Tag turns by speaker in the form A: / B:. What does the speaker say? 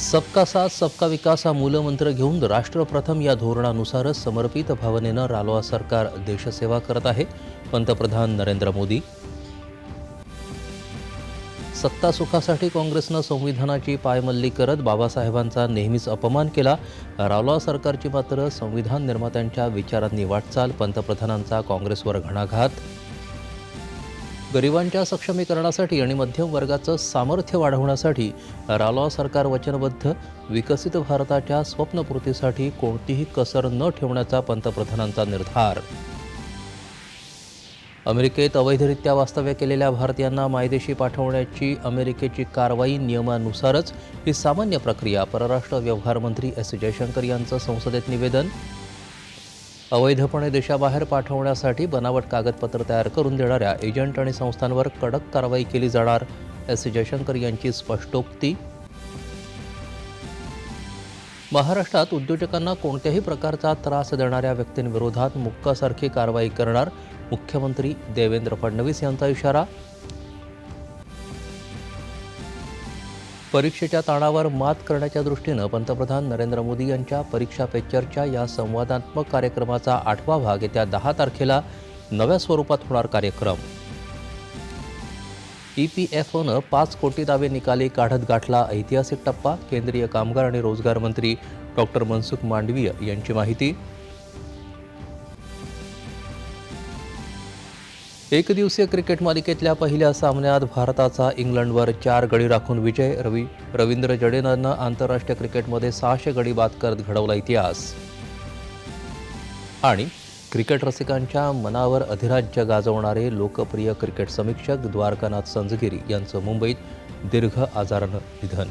A: सबका साथ सबका विकास हा मूलमंत्र घेऊन राष्ट्रप्रथम या धोरणानुसारच समर्पित भावनेनं रालोआ सरकार देशसेवा करत आहे. पंतप्रधान नरेंद्र मोदी. सत्ता सुखासाठी काँग्रेसनं संविधानाची पायमल्ली करत बाबासाहेबांचा नेहमीच अपमान केला. रालोआ सरकारची मात्र संविधान निर्मात्यांच्या विचारांनी वाटचाल पंतप्रधानांचा काँग्रेसवर घणाघात गरिबांच्या सक्षमीकरणासाठी आणि मध्यम वर्गाचं सामर्थ्य वाढवण्यासाठी रालोआ सरकार वचनबद्ध विकसित भारताच्या स्वप्नपूर्तीसाठी कोणतीही कसर न ठेवण्याचा पंतप्रधानांचा निर्धार. अमेरिकेत अवैधरित्या वास्तव्य केलेल्या भारतीयांना मायदेशी पाठवण्याची अमेरिकेची कारवाई नियमानुसारच ही सामान्य प्रक्रिया. परराष्ट्र व्यवहार मंत्री एस. जयशंकर यांचं संसदेत निवेदन अवैधपणे देशाबाहेर पाठवण्यासाठी बनावट कागदपत्र तयार करून देणाऱ्या एजंट आणि संस्थांवर कडक कारवाई केली जाणार एस. जयशंकर यांची स्पष्टोक्ती. महाराष्ट्रात उद्योजकांना कोणत्याही प्रकारचा त्रास देणाऱ्या व्यक्तींविरोधात मुक्कासारखी कारवाई करणार मुख्यमंत्री देवेंद्र फडणवीस यांचा इशारा परीक्षेच्या ताणावर मात करण्याच्या दृष्टीनं पंतप्रधान नरेंद्र मोदी यांच्या परीक्षा पे चर्चा या संवादात्मक कार्यक्रमाचा आठवा भाग येत्या दहा तारखेला नव्या स्वरूपात होणार कार्यक्रम. ई पी एफ ओनं पाच कोटी दावे निकाली काढत गाठला ऐतिहासिक टप्पा केंद्रीय कामगार आणि रोजगार मंत्री डॉक्टर मनसुख मांडवीय यांची माहिती. एकदिवसीय क्रिकेट मालिकेतल्या पहिल्या सामन्यात भारताचा इंग्लंडवर चार गडी राखून विजय रवी रवींद्र जडेजानं आंतरराष्ट्रीय क्रिकेटमध्ये सहाशे गडी बाद करत घडवला इतिहास. आणि क्रिकेट रसिकांच्या मनावर अधिराज्य गाजवणारे लोकप्रिय क्रिकेट समीक्षक द्वारकानाथ संजगिरी यांचं मुंबईत दीर्घ आजारानं निधन.